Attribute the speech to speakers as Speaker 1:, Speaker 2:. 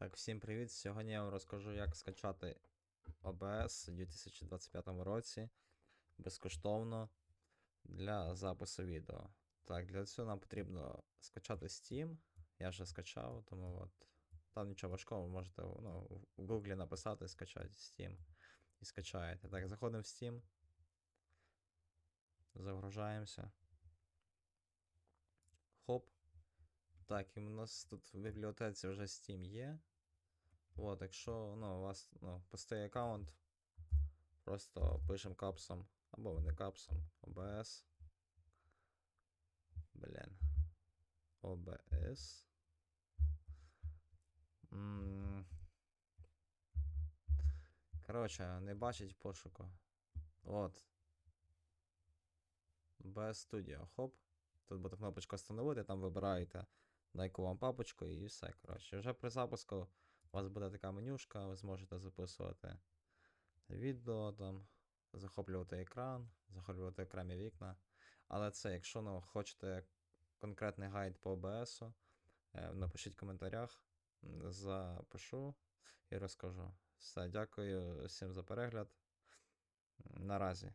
Speaker 1: Так, всім привіт! Сьогодні я вам розкажу, як скачати OBS у 2025 році безкоштовно для запису відео. Так, для цього нам потрібно скачати Steam. Я вже скачав, тому от. Там нічого важкого, ви можете ну, в Google написати скачати Steam і скачаєте. Так, заходимо в Steam. Загружаємося. Хоп. Так, і у нас тут в бібліотеці вже Steam є. От, якщо ну, у вас ну, пустий аккаунт, просто пишемо капсом, або не капсом, OBS. Блін. OBS. М. Коротше, не бачить пошуку. От. OBS Studio. Хоп. Тут буде кнопочка встановити, там вибираєте яку вам папочку і все. Коротше. Вже при запуску у вас буде така менюшка, ви зможете записувати відео, там, захоплювати екран, захоплювати окремі вікна. Але це, якщо ну, хочете конкретний гайд по OBS, е, напишіть в коментарях, запишу і розкажу. Все, дякую всім за перегляд. Наразі.